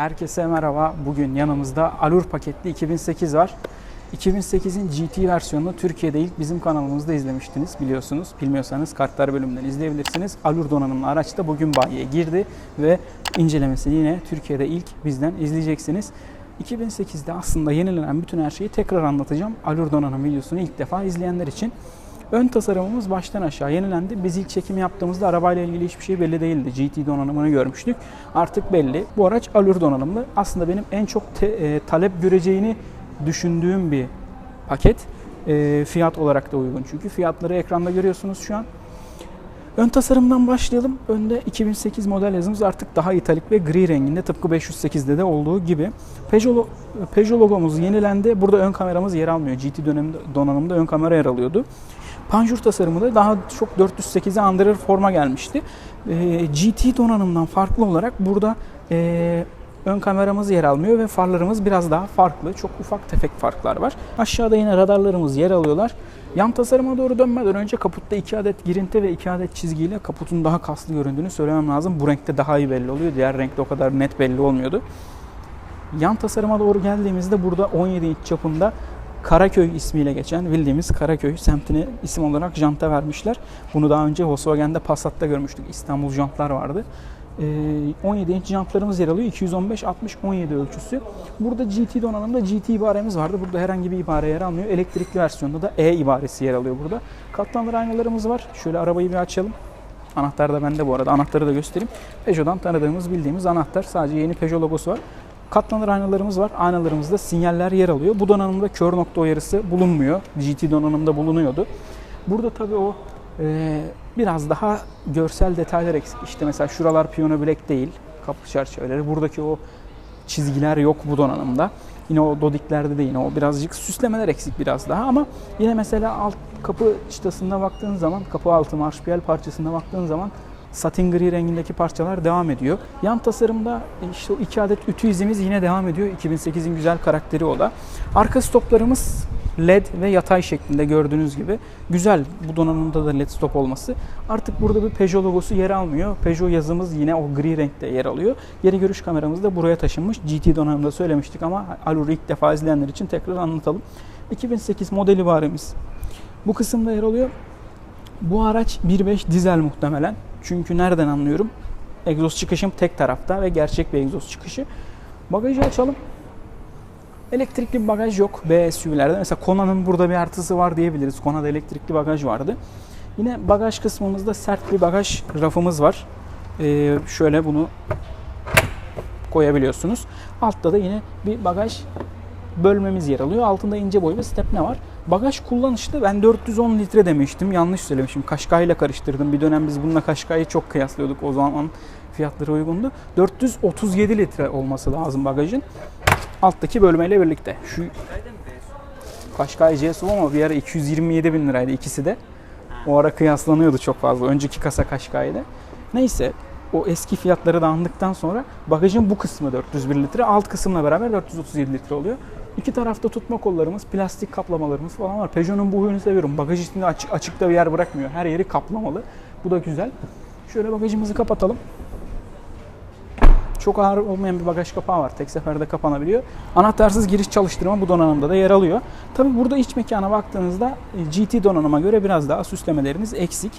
Herkese merhaba. Bugün yanımızda Alur paketli 2008 var. 2008'in GT versiyonunu Türkiye'de ilk bizim kanalımızda izlemiştiniz biliyorsunuz. Bilmiyorsanız kartlar bölümünden izleyebilirsiniz. Alur donanımlı araç da bugün bayiye girdi ve incelemesini yine Türkiye'de ilk bizden izleyeceksiniz. 2008'de aslında yenilenen bütün her şeyi tekrar anlatacağım. Alur donanım videosunu ilk defa izleyenler için. Ön tasarımımız baştan aşağı yenilendi. Biz ilk çekim yaptığımızda arabayla ilgili hiçbir şey belli değildi. GT donanımını görmüştük. Artık belli. Bu araç Allure donanımlı. Aslında benim en çok te- e, talep göreceğini düşündüğüm bir paket. E, fiyat olarak da uygun çünkü. Fiyatları ekranda görüyorsunuz şu an. Ön tasarımdan başlayalım. Önde 2008 model yazımız artık daha italik ve gri renginde tıpkı 508'de de olduğu gibi. Peugeot, Peugeot logomuz yenilendi. Burada ön kameramız yer almıyor. GT döneminde, donanımda ön kamera yer alıyordu. Panjur tasarımı da daha çok 408'i andırır forma gelmişti. Ee, GT donanımdan farklı olarak burada ee, ön kameramız yer almıyor ve farlarımız biraz daha farklı. Çok ufak tefek farklar var. Aşağıda yine radarlarımız yer alıyorlar. Yan tasarıma doğru dönmeden önce kaputta 2 adet girinti ve 2 adet çizgiyle kaputun daha kaslı göründüğünü söylemem lazım. Bu renkte daha iyi belli oluyor. Diğer renkte o kadar net belli olmuyordu. Yan tasarıma doğru geldiğimizde burada 17 inç çapında Karaköy ismiyle geçen bildiğimiz Karaköy semtine isim olarak janta vermişler. Bunu daha önce Volkswagen'de Passat'ta görmüştük. İstanbul jantlar vardı. Ee, 17 inç jantlarımız yer alıyor. 215 60 17 ölçüsü. Burada GT donanımda GT ibaremiz vardı. Burada herhangi bir ibare yer almıyor. Elektrikli versiyonda da E ibaresi yer alıyor burada. Katlanır aynalarımız var. Şöyle arabayı bir açalım. Anahtar da bende bu arada. Anahtarı da göstereyim. Peugeot'dan tanıdığımız, bildiğimiz anahtar. Sadece yeni Peugeot logosu var. Katlanır aynalarımız var. Aynalarımızda sinyaller yer alıyor. Bu donanımda kör nokta uyarısı bulunmuyor. GT donanımda bulunuyordu. Burada tabii o e, biraz daha görsel detaylar eksik. İşte mesela şuralar piyano bilek değil. Kapı çerçeveleri. Buradaki o çizgiler yok bu donanımda. Yine o dodiklerde de yine o birazcık süslemeler eksik biraz daha ama yine mesela alt kapı çıtasına baktığın zaman kapı altı marşpiyel parçasına baktığın zaman satin gri rengindeki parçalar devam ediyor. Yan tasarımda işte iki adet ütü izimiz yine devam ediyor. 2008'in güzel karakteri o da. Arka stoplarımız LED ve yatay şeklinde gördüğünüz gibi. Güzel bu donanımda da LED stop olması. Artık burada bir Peugeot logosu yer almıyor. Peugeot yazımız yine o gri renkte yer alıyor. Geri görüş kameramız da buraya taşınmış. GT donanımda söylemiştik ama Allure ilk defa izleyenler için tekrar anlatalım. 2008 model ibaremiz bu kısımda yer alıyor. Bu araç 1.5 dizel muhtemelen. Çünkü nereden anlıyorum? Egzoz çıkışım tek tarafta ve gerçek bir egzoz çıkışı. Bagajı açalım. Elektrikli bir bagaj yok B SUV'lerde. Mesela Kona'nın burada bir artısı var diyebiliriz. Kona'da elektrikli bagaj vardı. Yine bagaj kısmımızda sert bir bagaj rafımız var. Ee, şöyle bunu koyabiliyorsunuz. Altta da yine bir bagaj bölmemiz yer alıyor. Altında ince boy ve stepne var. Bagaj kullanışlı ben 410 litre demiştim. Yanlış söylemişim. Kaşkay ile karıştırdım. Bir dönem biz bununla Kaşkay'ı çok kıyaslıyorduk. O zaman fiyatları uygundu. 437 litre olması lazım bagajın. Alttaki bölmeyle birlikte. Şu Kaşkay GSU ama bir ara 227 bin liraydı ikisi de. O ara kıyaslanıyordu çok fazla. Önceki kasa Kaşkay'da. Neyse o eski fiyatları da andıktan sonra bagajın bu kısmı 401 litre, alt kısımla beraber 437 litre oluyor. İki tarafta tutma kollarımız, plastik kaplamalarımız falan var. Peugeot'un bu huyunu seviyorum. Bagaj içinde açık, açıkta bir yer bırakmıyor. Her yeri kaplamalı. Bu da güzel. Şöyle bagajımızı kapatalım. Çok ağır olmayan bir bagaj kapağı var. Tek seferde kapanabiliyor. Anahtarsız giriş çalıştırma bu donanımda da yer alıyor. Tabi burada iç mekana baktığınızda e, GT donanıma göre biraz daha süslemeleriniz eksik.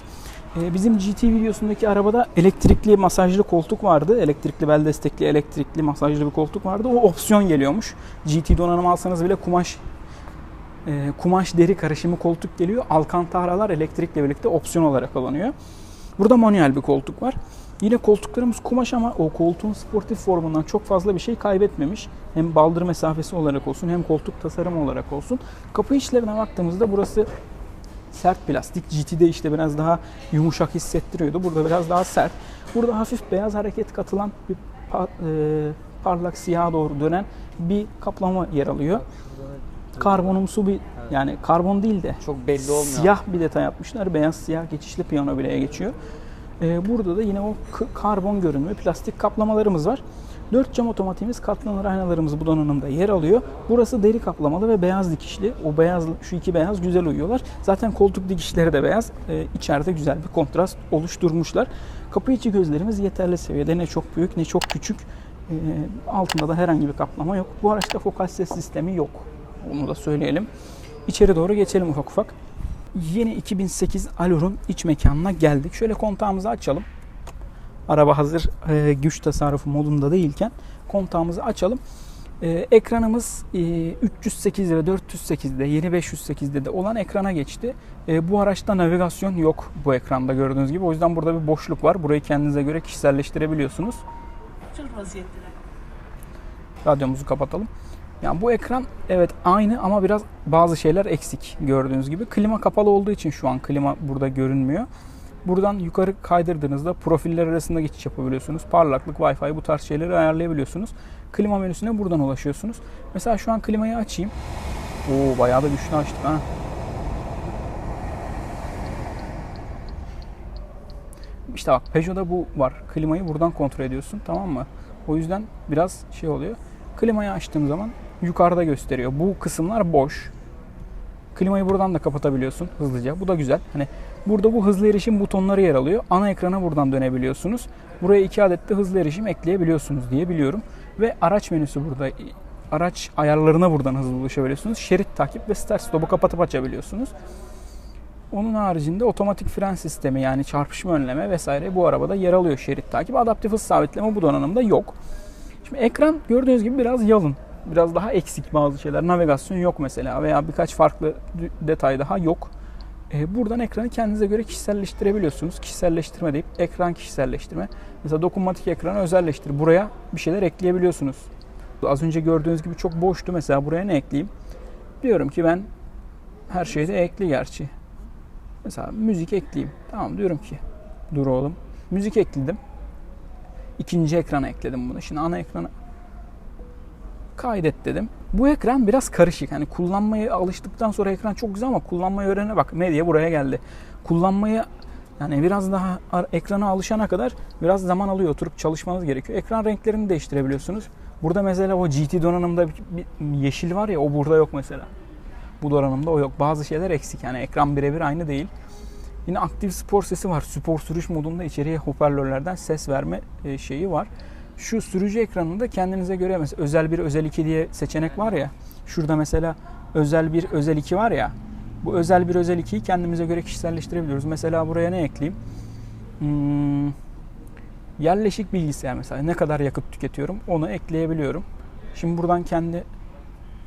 E, Bizim GT videosundaki arabada elektrikli masajlı koltuk vardı. Elektrikli bel destekli elektrikli masajlı bir koltuk vardı. O opsiyon geliyormuş. GT donanım alsanız bile kumaş e, kumaş deri karışımı koltuk geliyor. Alcantaralar elektrikle birlikte opsiyon olarak alınıyor. Burada manuel bir koltuk var. Yine koltuklarımız kumaş ama o koltuğun sportif formundan çok fazla bir şey kaybetmemiş. Hem baldır mesafesi olarak olsun hem koltuk tasarımı olarak olsun. Kapı içlerine baktığımızda burası sert plastik. GT'de işte biraz daha yumuşak hissettiriyordu. Burada biraz daha sert. Burada hafif beyaz hareket katılan bir e, parlak siyaha doğru dönen bir kaplama yer alıyor. Karbonumsu bir yani karbon değil de Çok belli olmuyor. Siyah bir detay yapmışlar. Beyaz siyah geçişli piyano bileye geçiyor. Ee, burada da yine o karbon görünümlü plastik kaplamalarımız var. 4 cam otomatiğimiz katlanır aynalarımız bu donanımda yer alıyor. Burası deri kaplamalı ve beyaz dikişli. O beyaz, şu iki beyaz güzel uyuyorlar. Zaten koltuk dikişleri de beyaz. Ee, içeride güzel bir kontrast oluşturmuşlar. Kapı içi gözlerimiz yeterli seviyede. Ne çok büyük ne çok küçük. Ee, altında da herhangi bir kaplama yok. Bu araçta fokal ses sistemi yok. Onu da söyleyelim. İçeri doğru geçelim ufak ufak. Yeni 2008 Allur'un iç mekanına geldik. Şöyle kontağımızı açalım. Araba hazır e, güç tasarrufu modunda değilken kontağımızı açalım. E, ekranımız e, 308 ve 408'de, yeni 508'de de olan ekrana geçti. E, bu araçta navigasyon yok bu ekranda gördüğünüz gibi. O yüzden burada bir boşluk var. Burayı kendinize göre kişiselleştirebiliyorsunuz. Çok vaziyetteler. Radyomuzu kapatalım. Yani bu ekran evet aynı ama biraz bazı şeyler eksik gördüğünüz gibi. Klima kapalı olduğu için şu an klima burada görünmüyor. Buradan yukarı kaydırdığınızda profiller arasında geçiş yapabiliyorsunuz. Parlaklık, Wi-Fi bu tarz şeyleri ayarlayabiliyorsunuz. Klima menüsüne buradan ulaşıyorsunuz. Mesela şu an klimayı açayım. Oo bayağı da güçlü açtık ha. İşte bak Peugeot'da bu var. Klimayı buradan kontrol ediyorsun tamam mı? O yüzden biraz şey oluyor. Klimayı açtığım zaman yukarıda gösteriyor. Bu kısımlar boş. Klimayı buradan da kapatabiliyorsun hızlıca. Bu da güzel. Hani burada bu hızlı erişim butonları yer alıyor. Ana ekrana buradan dönebiliyorsunuz. Buraya iki adet de hızlı erişim ekleyebiliyorsunuz diye biliyorum. Ve araç menüsü burada. Araç ayarlarına buradan hızlı ulaşabiliyorsunuz. Şerit takip ve start stop'u kapatıp açabiliyorsunuz. Onun haricinde otomatik fren sistemi yani çarpışma önleme vesaire bu arabada yer alıyor şerit takip. Adaptif hız sabitleme bu donanımda yok. Şimdi ekran gördüğünüz gibi biraz yalın. Biraz daha eksik bazı şeyler. Navigasyon yok mesela veya birkaç farklı detay daha yok. Ee, buradan ekranı kendinize göre kişiselleştirebiliyorsunuz. Kişiselleştirme deyip ekran kişiselleştirme. Mesela dokunmatik ekranı özelleştir. Buraya bir şeyler ekleyebiliyorsunuz. Az önce gördüğünüz gibi çok boştu. Mesela buraya ne ekleyeyim? Diyorum ki ben her şeyde ekli gerçi. Mesela müzik ekleyeyim. Tamam diyorum ki dur oğlum. Müzik ekledim. İkinci ekrana ekledim bunu. Şimdi ana ekrana kaydet dedim. Bu ekran biraz karışık. Hani kullanmaya alıştıktan sonra ekran çok güzel ama kullanmayı öğrene bak. Medya buraya geldi. Kullanmayı yani biraz daha ekrana alışana kadar biraz zaman alıyor. Oturup çalışmanız gerekiyor. Ekran renklerini değiştirebiliyorsunuz. Burada mesela o GT donanımda bir yeşil var ya o burada yok mesela. Bu donanımda o yok. Bazı şeyler eksik. Yani ekran birebir aynı değil. Yine aktif spor sesi var. Spor sürüş modunda içeriye hoparlörlerden ses verme e, şeyi var. Şu sürücü ekranında kendinize göre mesela özel bir özel 2 diye seçenek var ya. Şurada mesela özel bir özel 2 var ya. Bu özel bir özel 2'yi kendimize göre kişiselleştirebiliyoruz. Mesela buraya ne ekleyeyim? Hmm, yerleşik bilgisayar mesela ne kadar yakıt tüketiyorum onu ekleyebiliyorum. Şimdi buradan kendi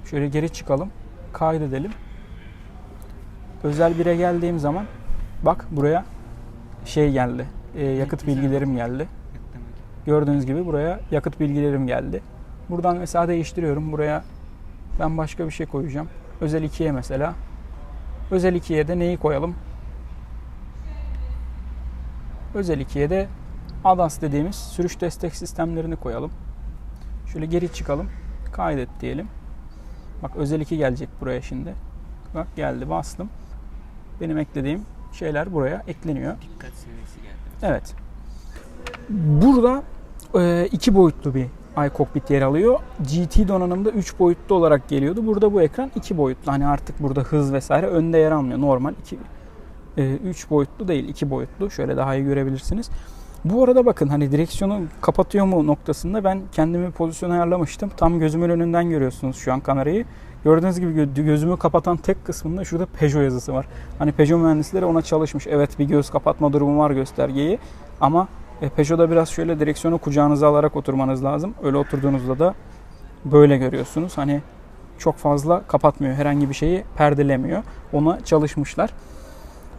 şöyle geri çıkalım. Kaydedelim. Özel 1'e geldiğim zaman bak buraya şey geldi. e, yakıt bilgilerim geldi. Gördüğünüz gibi buraya yakıt bilgilerim geldi. Buradan mesela değiştiriyorum. Buraya ben başka bir şey koyacağım. Özel 2'ye mesela. Özel 2'ye de neyi koyalım? Özel 2'ye de ADAS dediğimiz sürüş destek sistemlerini koyalım. Şöyle geri çıkalım. Kaydet diyelim. Bak özel 2 gelecek buraya şimdi. Bak geldi bastım. Benim eklediğim şeyler buraya ekleniyor. Dikkat seviyesi geldi. Evet. Burada iki boyutlu bir iCockpit yer alıyor. GT donanımda 3 boyutlu olarak geliyordu. Burada bu ekran 2 boyutlu. Hani artık burada hız vesaire önde yer almıyor. Normal 2 3 boyutlu değil 2 boyutlu. Şöyle daha iyi görebilirsiniz. Bu arada bakın hani direksiyonu kapatıyor mu noktasında ben kendimi pozisyon ayarlamıştım. Tam gözümün önünden görüyorsunuz şu an kamerayı. Gördüğünüz gibi gö- gözümü kapatan tek kısmında şurada Peugeot yazısı var. Hani Peugeot mühendisleri ona çalışmış. Evet bir göz kapatma durumu var göstergeyi. Ama e, Peugeot'da biraz şöyle direksiyonu kucağınıza alarak oturmanız lazım. Öyle oturduğunuzda da böyle görüyorsunuz. Hani çok fazla kapatmıyor. Herhangi bir şeyi perdelemiyor. Ona çalışmışlar.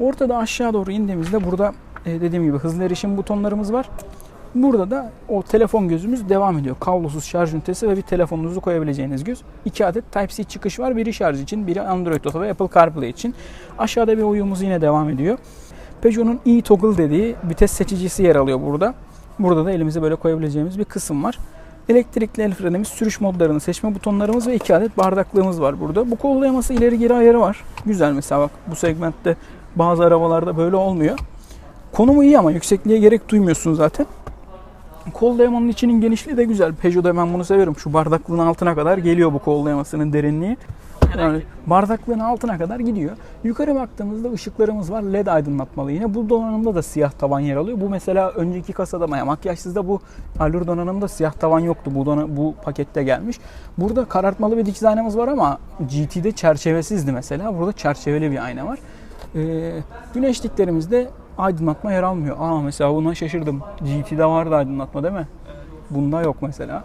Ortada aşağı doğru indiğimizde burada e, dediğim gibi hızlı erişim butonlarımız var. Burada da o telefon gözümüz devam ediyor. Kablosuz şarj ünitesi ve bir telefonunuzu koyabileceğiniz göz. İki adet Type-C çıkış var. Biri şarj için, biri Android Auto ve Apple CarPlay için. Aşağıda bir uyumuz yine devam ediyor. Peugeot'un e-toggle dediği vites seçicisi yer alıyor burada. Burada da elimize böyle koyabileceğimiz bir kısım var. Elektrikli el frenimiz, sürüş modlarını seçme butonlarımız ve iki adet bardaklığımız var burada. Bu kol dayaması ileri geri ayarı var. Güzel mesela bak bu segmentte bazı arabalarda böyle olmuyor. Konumu iyi ama yüksekliğe gerek duymuyorsun zaten. Kol dayamanın içinin genişliği de güzel. Peugeot'da ben bunu severim. Şu bardaklığın altına kadar geliyor bu kol dayamasının derinliği. Yani bardaklığın altına kadar gidiyor. Yukarı baktığımızda ışıklarımız var. LED aydınlatmalı yine. Bu donanımda da siyah tavan yer alıyor. Bu mesela önceki kasada, yani makyajsızda bu Allure donanımda siyah tavan yoktu. Bu dona, bu pakette gelmiş. Burada karartmalı bir dikiz aynamız var ama GT'de çerçevesizdi mesela. Burada çerçeveli bir ayna var. Ee, güneşliklerimizde aydınlatma yer almıyor. Aa mesela buna şaşırdım. GT'de vardı aydınlatma değil mi? Bunda yok mesela.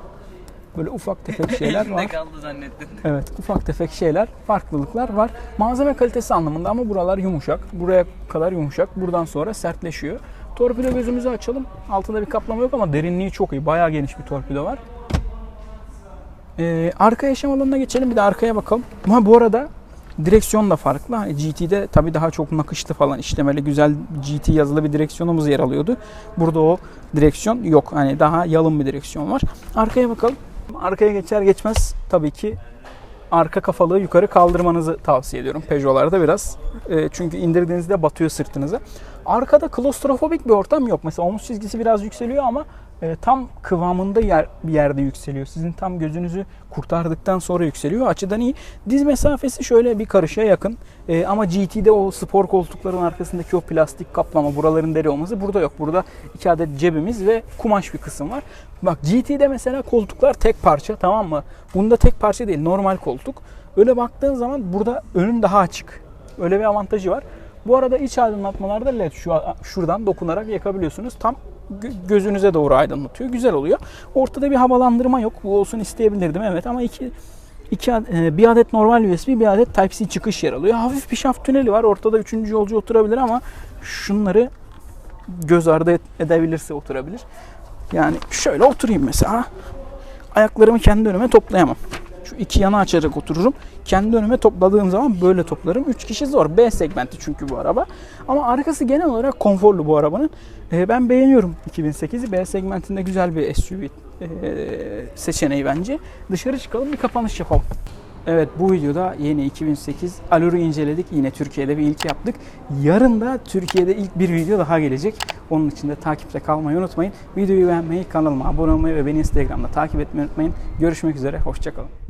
Böyle ufak tefek şeyler var. kaldı zannettin. Evet ufak tefek şeyler, farklılıklar var. Malzeme kalitesi anlamında ama buralar yumuşak. Buraya kadar yumuşak. Buradan sonra sertleşiyor. Torpido gözümüzü açalım. Altında bir kaplama yok ama derinliği çok iyi. Bayağı geniş bir torpido var. Ee, arka yaşam alanına geçelim. Bir de arkaya bakalım. Ama bu arada direksiyon da farklı. Hani GT'de tabii daha çok nakışlı falan işlemeli güzel GT yazılı bir direksiyonumuz yer alıyordu. Burada o direksiyon yok. Hani daha yalın bir direksiyon var. Arkaya bakalım. Arkaya geçer geçmez tabii ki arka kafalığı yukarı kaldırmanızı tavsiye ediyorum Peugeot'larda biraz. E, çünkü indirdiğinizde batıyor sırtınıza. Arkada klostrofobik bir ortam yok. Mesela omuz çizgisi biraz yükseliyor ama e, tam kıvamında yer, bir yerde yükseliyor. Sizin tam gözünüzü kurtardıktan sonra yükseliyor. Açıdan iyi. Diz mesafesi şöyle bir karışa yakın. E, ama GT'de o spor koltukların arkasındaki o plastik kaplama, buraların deri olması burada yok. Burada iki adet cebimiz ve kumaş bir kısım var. Bak GT'de mesela koltuklar tek parça tamam mı? Bunda tek parça değil normal koltuk. Öyle baktığın zaman burada önün daha açık. Öyle bir avantajı var. Bu arada iç aydınlatmalarda led şu şuradan dokunarak yakabiliyorsunuz. Tam gözünüze doğru aydınlatıyor. Güzel oluyor. Ortada bir havalandırma yok. Bu olsun isteyebilirdim evet ama iki iki e, bir adet normal USB, bir adet Type-C çıkış yer alıyor. Hafif bir şaft tüneli var. Ortada üçüncü yolcu oturabilir ama şunları göz ardı edebilirse oturabilir. Yani şöyle oturayım mesela. Ayaklarımı kendi önüme toplayamam. Şu iki yana açarak otururum. Kendi önüme topladığım zaman böyle toplarım. 3 kişi zor. B segmenti çünkü bu araba. Ama arkası genel olarak konforlu bu arabanın. Ee, ben beğeniyorum 2008'i. B segmentinde güzel bir SUV ee, seçeneği bence. Dışarı çıkalım bir kapanış yapalım. Evet bu videoda yeni 2008 Allure'u inceledik. Yine Türkiye'de bir ilk yaptık. Yarın da Türkiye'de ilk bir video daha gelecek. Onun için de takipte kalmayı unutmayın. Videoyu beğenmeyi, kanalıma abone olmayı ve beni Instagram'da takip etmeyi unutmayın. Görüşmek üzere, hoşçakalın.